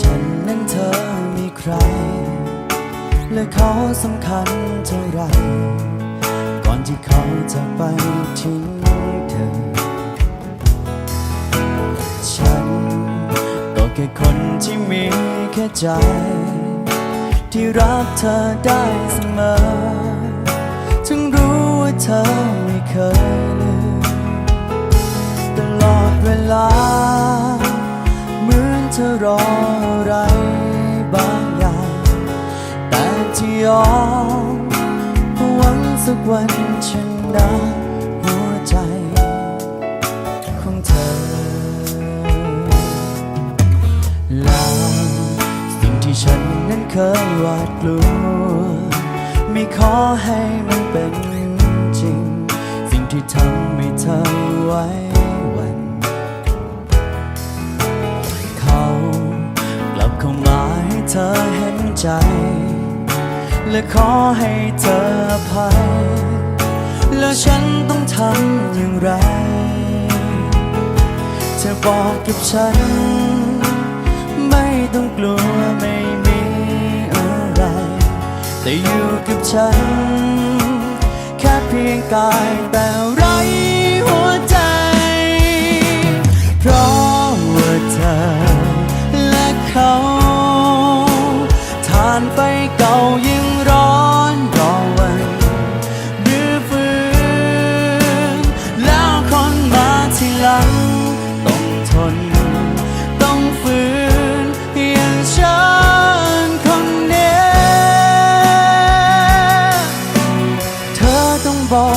ฉันนั้นเธอมีใคร และเขาสำคัญเท่าไร ก่อนที่เขาจะไปทิ้งเธอ ฉันก็แค่คนที่มีแค่ใจ ที่รักเธอได้เสมอ ถึงรู้ว่าเธอไม่เคยลืมตลอดเวลา เหมือนเธอรอ ยอมหวังสักวันชนะหัวใจของเธอแล้วสิ่งที่ฉันนั้นเคยหวาดกลัว ไม่ขอให้มันเป็นจริง สิ่งที่ทำให้เธอไว้วันเขากลับเข้ามาให้เธอเห็นใจ และขอให้เธออภัย แล้วฉันต้องทำอย่างไร เธอบอกกับฉัน ไม่ต้องกลัวไม่มีอะไร แต่อยู่กับฉัน แค่เพียงกายแต่ไร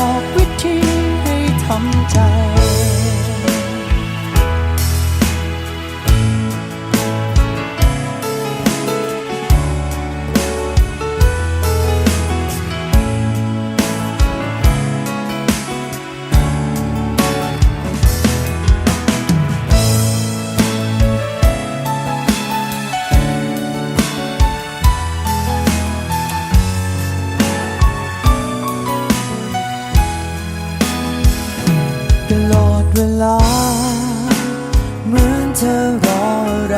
บอกวิธีให้ทำใจ ธอรออะไร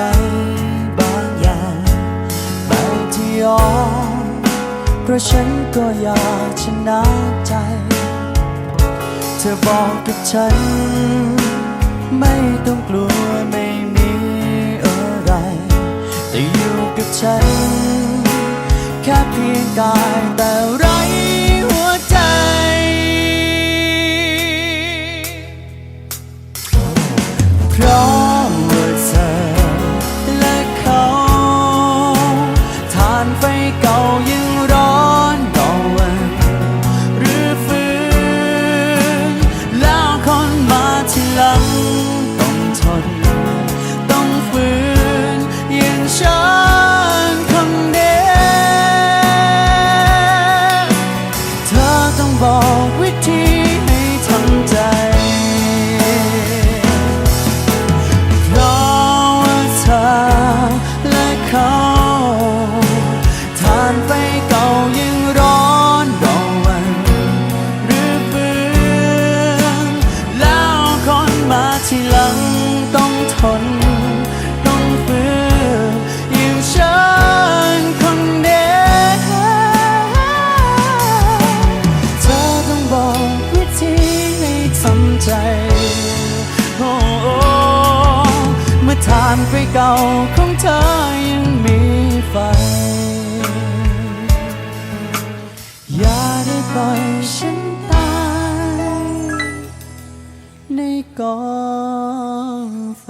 บางอย่างแต่ที่ยอมเพราะฉันก็อยากชนะใจ เธอบอกกับฉัน ไม่ต้องกลัวไม่มีอะไร แต่อยู่กับฉัน แค่เพียงกายแต่รหั ที ทำใจโอ้เมื่อทานไฟเก่าของเธอยังมีไฟ อย่าได้ปล่อยฉันตายในกองไฟ